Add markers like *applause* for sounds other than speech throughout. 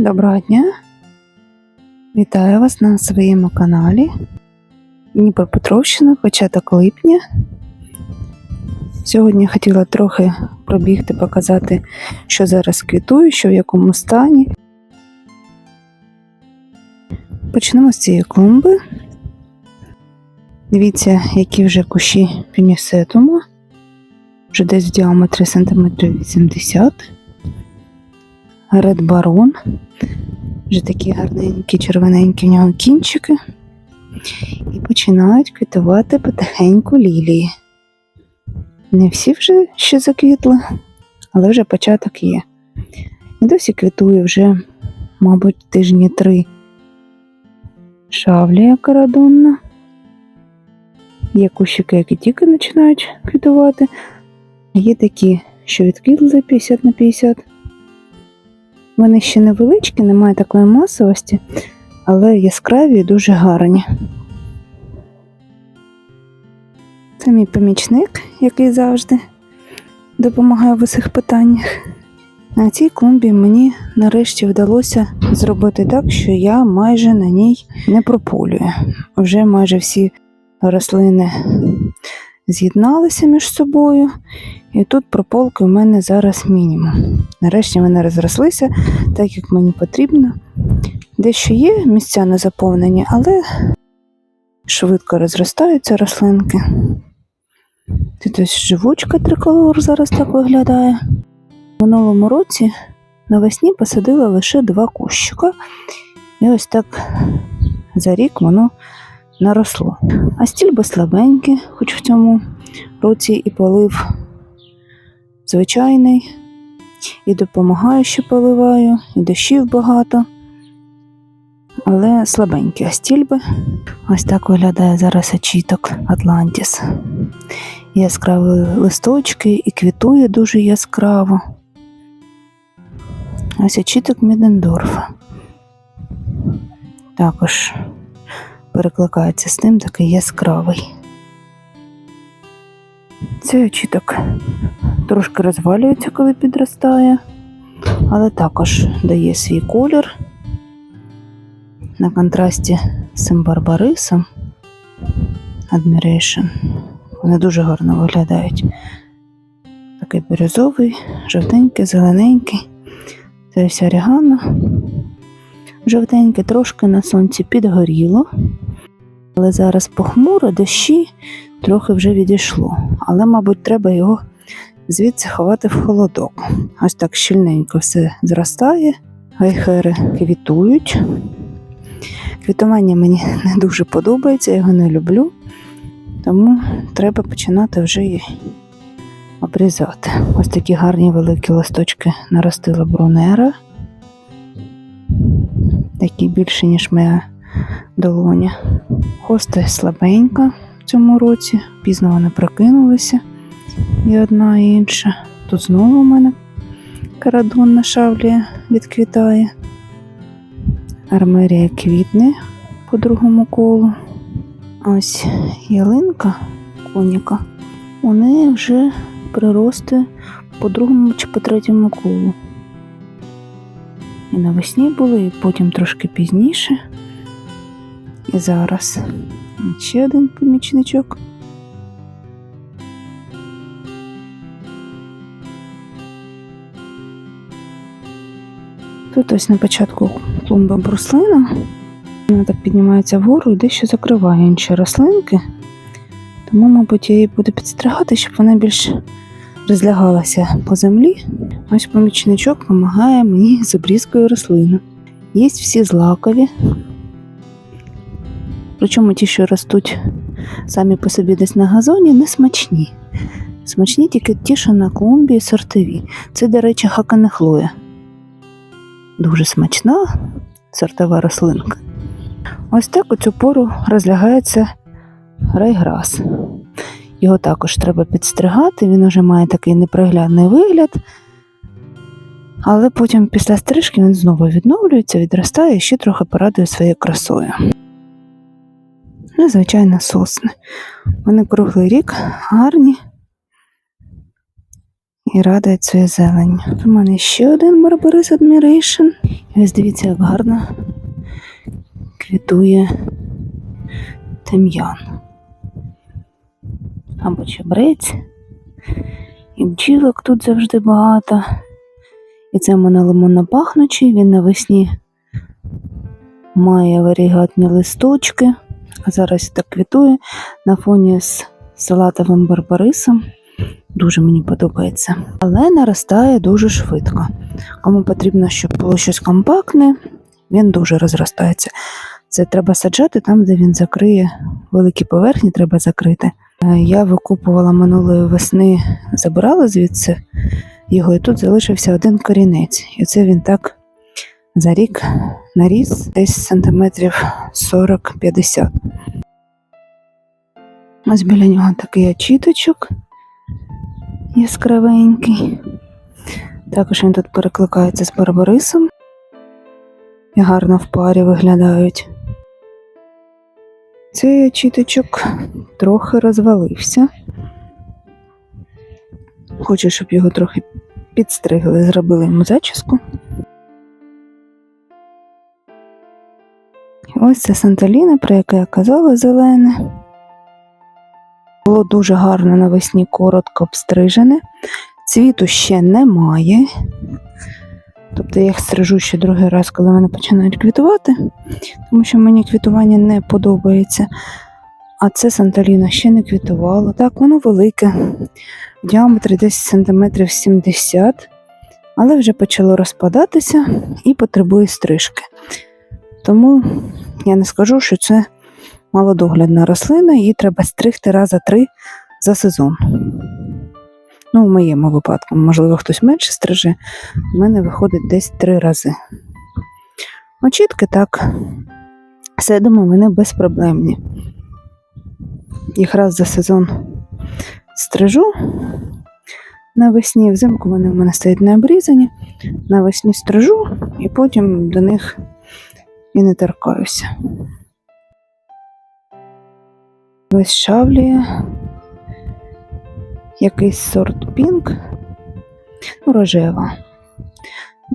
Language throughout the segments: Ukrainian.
Доброго дня! Вітаю вас на своєму каналі Дніпропетровщина, початок липня. Сьогодні хотіла трохи пробігти, показати, що зараз квітує, що в якому стані. Почнемо з цієї клумби. Дивіться, які вже кущі пінісетуму. Вже десь в діаметрі сантиметрів 80 Ред Барон. Вже такі гарненькі, червоненькі в нього кінчики. І починають квітувати потихеньку лілії. Не всі вже ще заквітли, але вже початок є. І досі квітує вже, мабуть, тижні три шавлія карадонна. Є кущики, які тільки починають квітувати. Є такі, що відквітли 50 на 50. Вони ще невеличкі, немає такої масовості, але яскраві і дуже гарні. Це мій помічник, який завжди допомагає в усіх питаннях. На цій клумбі мені нарешті вдалося зробити так, що я майже на ній не прополюю. Вже майже всі рослини з'єдналися між собою, і тут прополки у мене зараз мінімум. Нарешті вони розрослися так, як мені потрібно. Дещо є місця не заповнені, але швидко розростаються рослинки. Тут ось живучка триколор зараз так виглядає. В минулому році навесні посадила лише два кущика, і ось так за рік воно наросло. А стільби слабенькі, хоч в цьому році і полив звичайний, і допомагаю, що поливаю, і дощів багато, але слабенькі а стільби. Ось так виглядає зараз очіток Атлантіс. Яскраві листочки і квітує дуже яскраво. Ось очіток Мідендорфа. Також перекликається з тим такий яскравий. Цей очіток трошки розвалюється, коли підростає, але також дає свій колір. На контрасті з цим барбарисом Admiration. Вони дуже гарно виглядають. Такий бірюзовий, жовтенький, зелененький. Це ось орігано. Жовтеньке трошки на сонці підгоріло, але зараз похмуро, дощі трохи вже відійшло. Але, мабуть, треба його звідси ховати в холодок. Ось так щільненько все зростає, гайхери квітують. Квітування мені не дуже подобається, я його не люблю, тому треба починати вже і обрізати. Ось такі гарні великі листочки наростила брунера такі більше, ніж моя долоня. Хоста слабенька в цьому році, пізно вони прокинулися і одна і інша. Тут знову у мене карадонна шавлія відквітає. Армерія квітне по другому колу. Ось ялинка коніка. У неї вже прирости по другому чи по третьому колу. І навесні були, і потім трошки пізніше. І зараз ще один помічничок. Тут ось на початку клумба бруслина. Вона так піднімається вгору і дещо закриває інші рослинки. Тому, мабуть, я її буду підстригати, щоб вона більш розлягалася по землі. Ось помічничок допомагає мені *laughs* з обрізкою рослин. Є всі злакові. Причому ті, що ростуть самі по собі десь на газоні, не смачні. Смачні тільки ті, що на клумбі і сортові. Це, до речі, хаканехлоя. Дуже смачна сортова рослинка. Ось так у цю пору розлягається райграс. Його також треба підстригати, він уже має такий неприглядний вигляд. Але потім після стрижки він знову відновлюється, відростає і ще трохи порадує своєю красою. Ну, звичайно, сосни. Вони круглий рік гарні і радують своєю зеленню. У мене ще один Barbaris Admiration. І ось дивіться, як гарно квітує тим'ян. Або чебрець. І бджілок тут завжди багато. І це лимонно пахнучий, він навесні має варігатні листочки, а зараз так квітує на фоні з салатовим барбарисом. Дуже мені подобається. Але наростає дуже швидко. Кому потрібно, щоб було щось компактне, він дуже розростається. Це треба саджати там, де він закриє великі поверхні, треба закрити. Е, Я викупувала минулої весни, забирала звідси його, і тут залишився один корінець. І це він так за рік наріс десь сантиметрів 40-50. Ось біля нього такий очіточок яскравенький. Також він тут перекликається з барбарисом і гарно в парі виглядають. Цей очіточок трохи розвалився. Хочу, щоб його трохи підстригли, зробили йому зачіску. Ось це Санталіна, про яке я казала, зелене. Було дуже гарно навесні коротко обстрижене. Цвіту ще немає. Тобто я їх стрижу ще другий раз, коли вони починають квітувати, тому що мені квітування не подобається. А це Санталіна ще не квітувало. Так, воно велике, в діаметрі десь сантиметрів 70, але вже почало розпадатися і потребує стрижки. Тому я не скажу, що це малодоглядна рослина, її треба стригти раза три за сезон. Ну, в моєму випадку, можливо, хтось менше стриже, в мене виходить десь три рази. Очітки так, седимо вони безпроблемні. Їх раз за сезон стрижу навесні, взимку вони в мене стоять не обрізані, навесні стрижу і потім до них і не торкаюся. Ось шавліє якийсь сорт пінк, ну, рожева.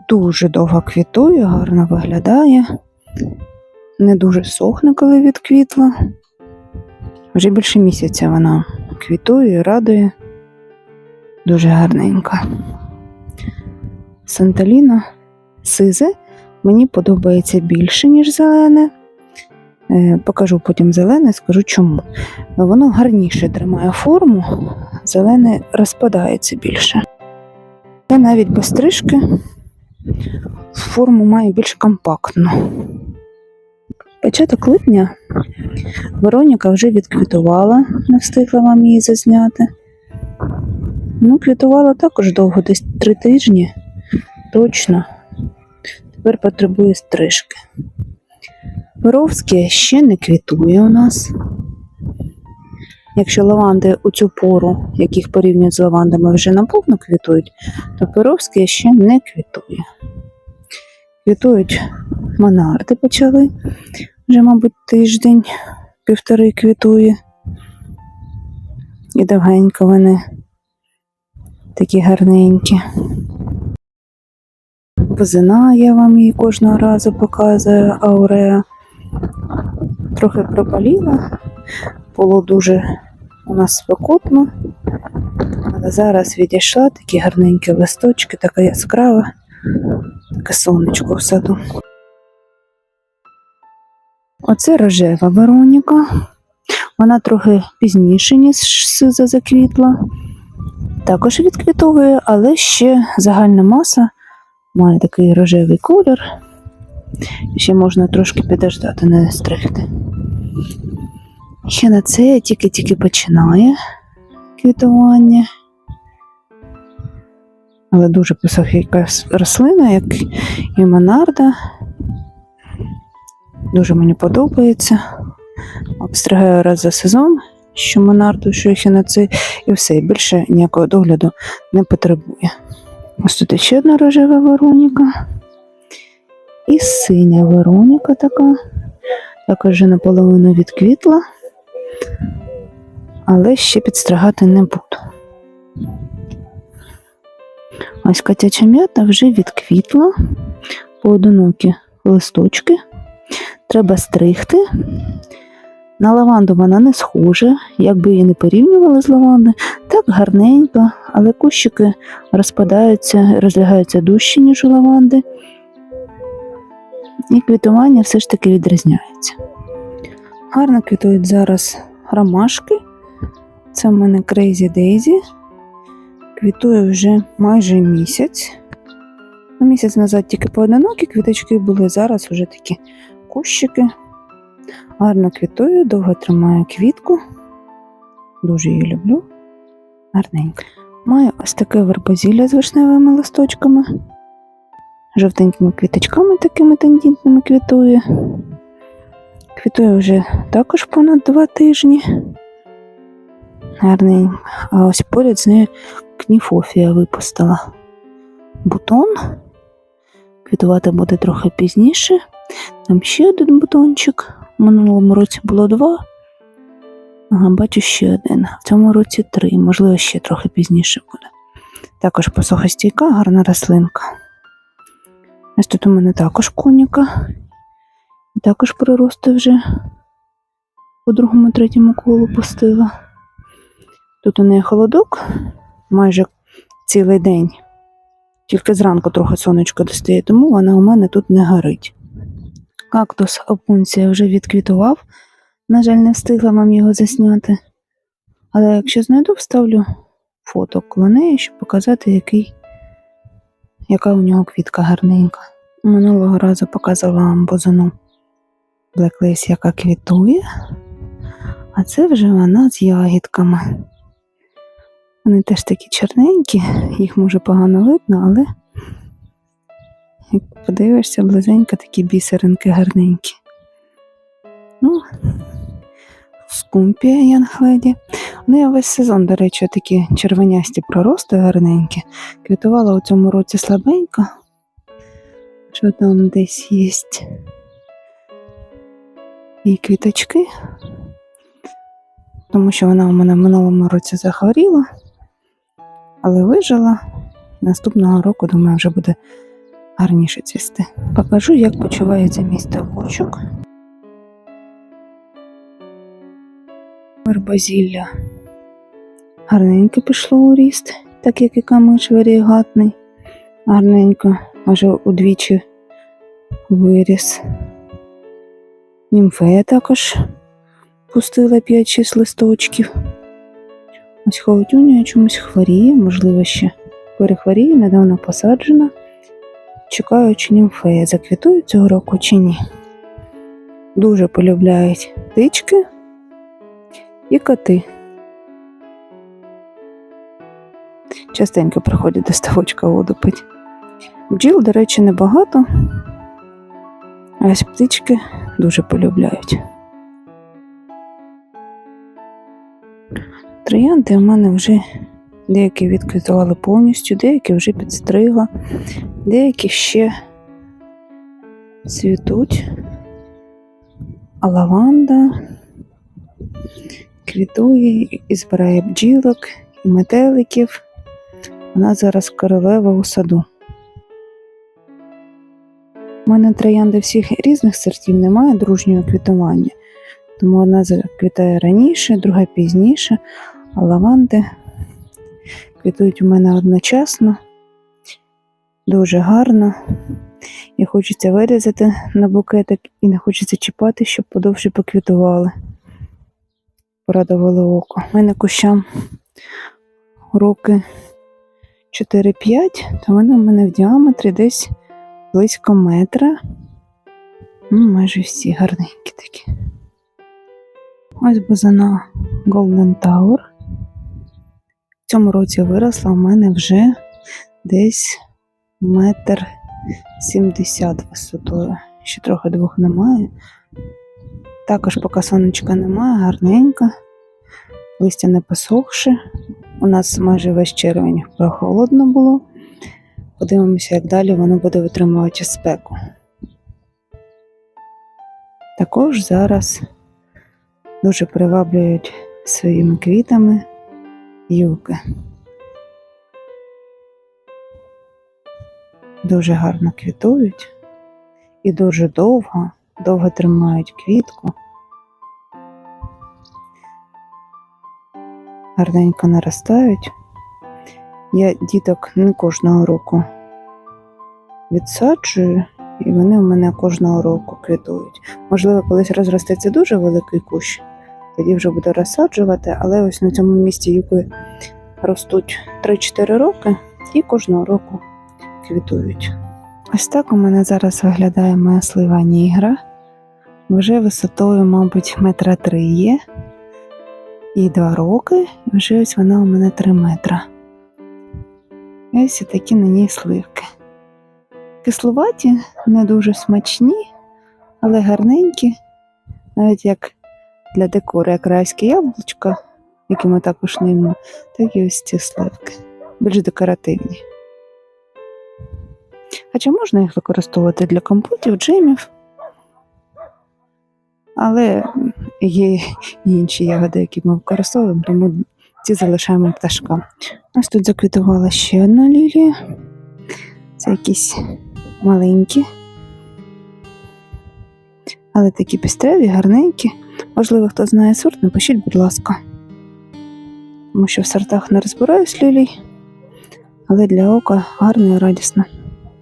Дуже довго квітує, гарно виглядає. Не дуже сохне, коли відквітла. Вже більше місяця вона квітує радує. Дуже гарненька. Санталіна сизе мені подобається більше, ніж зелене. Е, Покажу потім зелене, скажу чому. Воно гарніше тримає форму, зелене розпадається більше. Та навіть без стрижки форму має більш компактну. Початок липня Вероніка вже відквітувала, не встигла вам її зазняти. Ну, квітувала також довго, десь три тижні. Точно. Тепер потребує стрижки. Перовське ще не квітує у нас. Якщо лаванди у цю пору, яких порівнюють з лавандами, вже наповно квітують, то перовське ще не квітує. Квітують монарди почали. Вже, мабуть, тиждень, півтори квітує. І довгенько вони такі гарненькі. Бузина я вам її кожного разу показую, ауреа. Трохи пропаліла, було дуже у нас спекотно, але зараз відійшла такі гарненькі листочки, така яскрава, таке сонечко в саду. Оце рожева Вероніка. Вона трохи пізніше, ніж сиза заквітла. Також відквітовує, але ще загальна маса має такий рожевий колір. Ще можна трошки підождати, не стригти. Ще на це тільки-тільки починає квітування. Але дуже посохи якась рослина, як і Монарда. Дуже мені подобається. Обстригаю раз за сезон, що Монарду, що ехінаци, і все, і більше ніякого догляду не потребує. Ось тут ще одна рожева Вероніка. І синя Вероніка така. Також вже наполовину відквітла, але ще підстригати не буду. Ось котяча м'ята вже відквітла, поодинокі листочки. Треба стригти. На лаванду вона не схожа, якби її не порівнювали з лаванди, так гарненько, але кущики розпадаються, розлягаються дужче, ніж у лаванди. І квітування все ж таки відрізняється. Гарно квітують зараз ромашки. Це в мене Crazy Daisy. Квітує вже майже місяць. Ну, Місяць назад тільки поодинокі квіточки були, зараз вже такі кущики. Гарно квітує, довго тримає квітку. Дуже її люблю. Гарненько. Маю ось таке вербозілля з вишневими листочками. Жовтенькими квіточками такими тендітними квітує. Квітує вже також понад два тижні. Гарненько. А ось поряд з нею кніфофія випустила бутон. Квітувати буде трохи пізніше. Там ще один бутончик. У минулому році було два. Ага, бачу ще один. В цьому році три, можливо, ще трохи пізніше буде. Також посохостійка, гарна рослинка. Ось тут у мене також коніка. Також прирости вже по другому, третьому колу пустила. Тут у неї холодок майже цілий день. Тільки зранку трохи сонечко достає, тому вона у мене тут не горить. Кактус опунція вже відквітував. На жаль, не встигла вам його засняти. Але якщо знайду, вставлю фото коло неї, щоб показати, який, яка у нього квітка гарненька. Минулого разу показала вам бозону Black яка квітує. А це вже вона з ягідками. Вони теж такі чорненькі, їх може погано видно, але як подивишся, близенько такі бісеринки гарненькі. Ну, скумпія Янгледі. У неї весь сезон, до речі, такі червонясті прорости гарненькі. Квітувала у цьому році слабенько. Що там десь є? І квіточки, тому що вона у мене в минулому році захворіла, але вижила. Наступного року, думаю, вже буде гарніше цвісти. Покажу, як почувається мій ставочок. Вербозілля гарненько пішло у ріст, так як і камиш варігатний. Гарненько, аж удвічі виріс. Німфея також пустила 5-6 листочків. Ось холодюня чомусь хворіє, можливо, ще перехворіє, недавно посаджена. Чекаю, чи німфея заквітує цього року чи ні. Дуже полюбляють птички і коти. Частенько приходять до ставочка воду пить. Бджіл, до речі, небагато. А ось птички дуже полюбляють. Троянди у мене вже деякі відквітували повністю, деякі вже підстригла, деякі ще цвітуть. А лаванда квітує і збирає бджілок і метеликів. Вона зараз королева у саду. У мене троянди всіх різних сортів немає дружнього квітування, тому одна квітає раніше, друга пізніше, лаванди квітують у мене одночасно, дуже гарно. І хочеться вирізати на букетик і не хочеться чіпати, щоб подовше поквітували. Порадували око. У мене кущам роки 4-5, то вони в мене в діаметрі десь близько метра. Ну, майже всі гарненькі такі. Ось бузина Golden Tower. В цьому році виросла в мене вже десь метр сімдесят висотою. Ще трохи двох немає. Також поки сонечка немає, гарненька. Листя не посохше. У нас майже весь червень прохолодно було. Подивимося, як далі воно буде витримувати спеку. Також зараз дуже приваблюють своїми квітами юки. Дуже гарно квітують і дуже довго, довго тримають квітку. Гарненько наростають. Я діток не кожного року відсаджую, і вони у мене кожного року квітують. Можливо, колись розростеться дуже великий кущ, тоді вже буду розсаджувати, але ось на цьому місці юки ростуть 3-4 роки і кожного року квітують. Ось так у мене зараз виглядає моя слива нігра. Вже висотою, мабуть, метра три є. І два роки, і вже ось вона у мене 3 метра. І ось такі на ній сливки. Кисловаті, не дуже смачні, але гарненькі, навіть як для декору, як райське яблучко, які ми також нимо, так і ось ці сливки, більш декоративні. Хоча можна їх використовувати для компотів, джемів. Але є інші ягоди, які ми використовуємо, тому ці залишаємо пташкам. Ось тут заквітувала ще одна лілія. Це якісь маленькі, але такі пістреві, гарненькі. Можливо, хто знає сорт, напишіть, будь ласка. Тому що в сортах не розбираюсь лілій, але для ока гарно і радісно.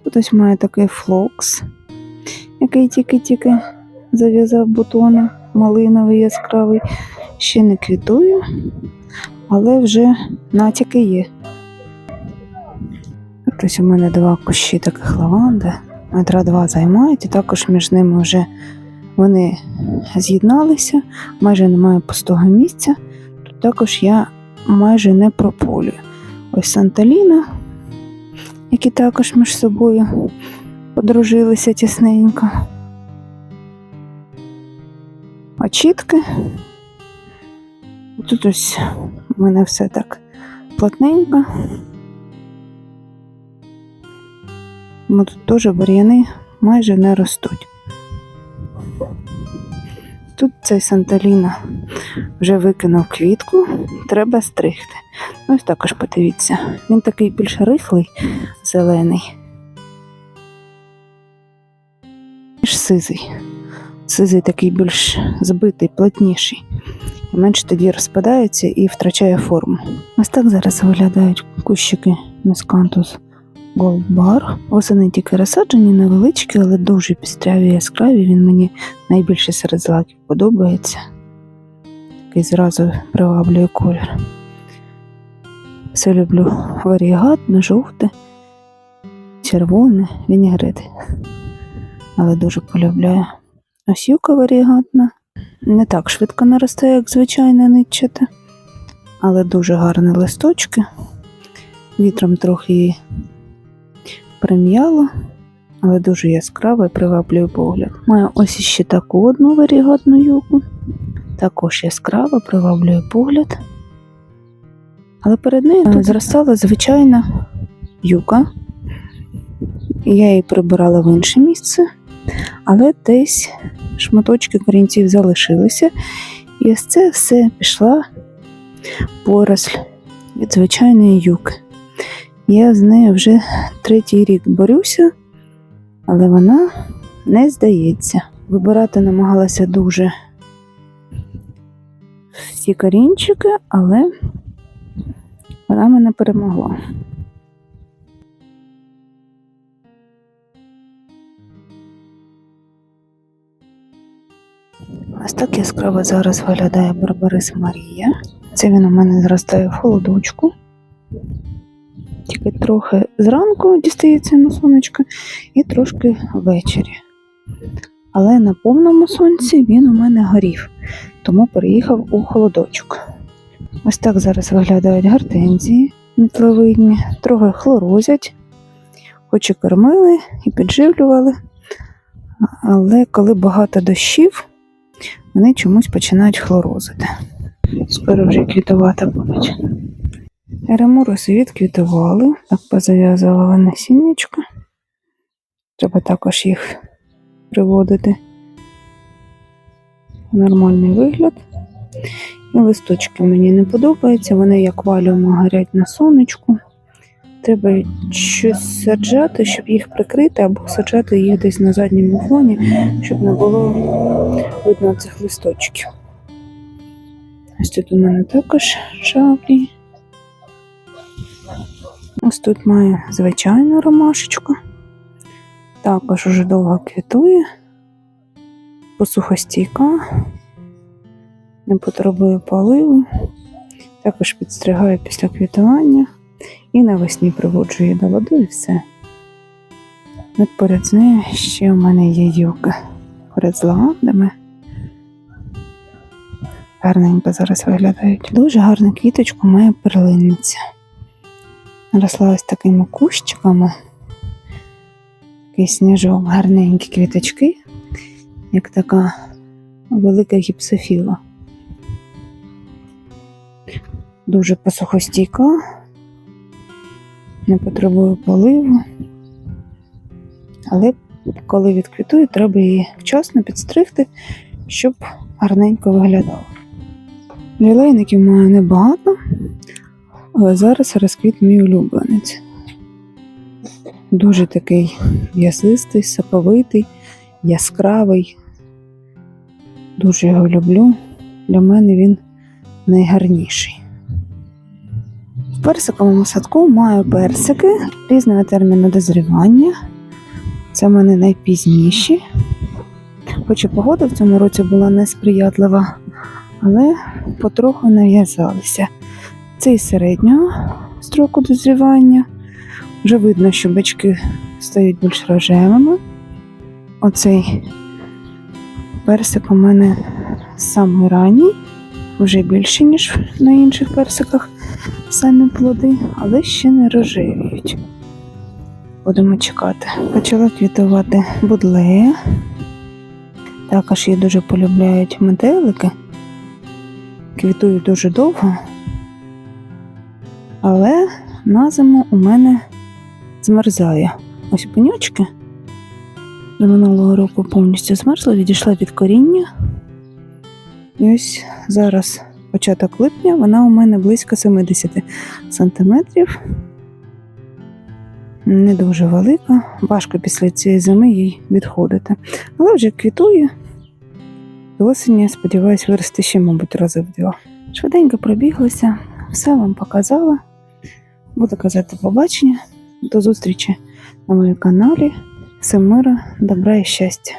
Тут ось має такий флокс, який тільки-тільки зав'язав бутони, малиновий яскравий. Ще не квітує, але вже натяки є. Тут ось у мене два кущі таких лаванди. Метра два займають, і також між ними вже вони з'єдналися, майже немає пустого місця. Тут також я майже не прополюю. Ось Санталіна, які також між собою подружилися тісненько. Очітки. Тут ось у мене все так плотненько. Ну, тут теж бур'яни майже не ростуть. Тут цей Санталіна вже викинув квітку, треба стригти. Ну, ось також подивіться. Він такий більш рихлий, зелений. Ніж сизий. Сизий такий більш збитий, плотніший. І менше тоді розпадається і втрачає форму. Ось так зараз виглядають кущики мескантус Bar. Восени тільки розсаджені, невеличкі, але дуже пістряві яскраві. Він мені найбільше серед злаків подобається. Такий зразу приваблює колір. Все люблю варігатне, жовте, червоне, вінігрити. Але дуже полюбляю. Осівка варігатна. Не так швидко наростає, як звичайна нитчата, але дуже гарні листочки. Вітром трохи прим'яло, але дуже яскраво і приваблює погляд. Маю ось іще таку одну варігатну юку. Також яскраво приваблює погляд. Але перед нею тут зростала звичайна юка. Я її прибирала в інше місце, але десь шматочки корінців залишилися. І ось це все пішла поросль від звичайної юки. Я з нею вже третій рік борюся, але вона не здається. Вибирати намагалася дуже всі корінчики, але вона мене перемогла. Ось так яскраво зараз виглядає Барбарис Марія. Це він у мене зростає в холодочку. Тільки трохи зранку дістається на сонечко і трошки ввечері. Але на повному сонці він у мене горів, тому переїхав у холодочок. Ось так зараз виглядають гортензії. мітловидні, трохи хлорозять, хоч і кормили і підживлювали, але коли багато дощів, вони чомусь починають хлорозити. Скоро вже квітувати будуть. Еремуроси відквітували, так позав'язували насіннячко. Треба також їх приводити в нормальний вигляд. І листочки мені не подобаються, вони як валюємо горять на сонечку. Треба щось саджати, щоб їх прикрити, або саджати їх десь на задньому фоні, щоб не було видно цих листочків. Ось тут у мене також шаблі. Ось тут маю звичайну ромашечку. Також уже довго квітує, посухостійка, не потребує поливу, також підстригаю після квітування і навесні приводжу її до ладу і все. От поряд з нею ще у мене є юка поряд з лавандами. Гарненько зараз виглядають. Дуже гарну квіточку має перлинниця. Росла ось такими кущиками. Такий сніжок, гарненькі квіточки, як така велика гіпсофіла. Дуже посухостійка, не потребує поливу, але коли відквітує, треба її вчасно підстригти, щоб гарненько виглядало. Лілейників маю небагато, але зараз розквіт мій улюбленець. Дуже такий м'ясистий, соковитий, яскравий. Дуже його люблю. Для мене він найгарніший. В персиковому садку маю персики різного терміну дозрівання. Це в мене найпізніші. Хоч і погода в цьому році була несприятлива, але потроху нав'язалися. Цей середнього строку дозрівання. Вже видно, що бички стають більш рожевими. Оцей персик у мене самий ранній, вже більше, ніж на інших персиках самі плоди, але ще не рожевіють. Будемо чекати. Почала квітувати будлея. Також її дуже полюбляють метелики. Квітують дуже довго. Але на зиму у мене змерзає. Ось пеньочки. До минулого року повністю змерзла, відійшла від коріння. І ось зараз початок липня, вона у мене близько 70 сантиметрів. Не дуже велика, важко після цієї зими їй відходити. Але вже квітує. До осені, сподіваюсь, вирости ще, мабуть, рази в два. Швиденько пробіглася, все вам показала. Буду казати побачення. До зустрічі на моєму каналі. Всім мира, добра і щастя!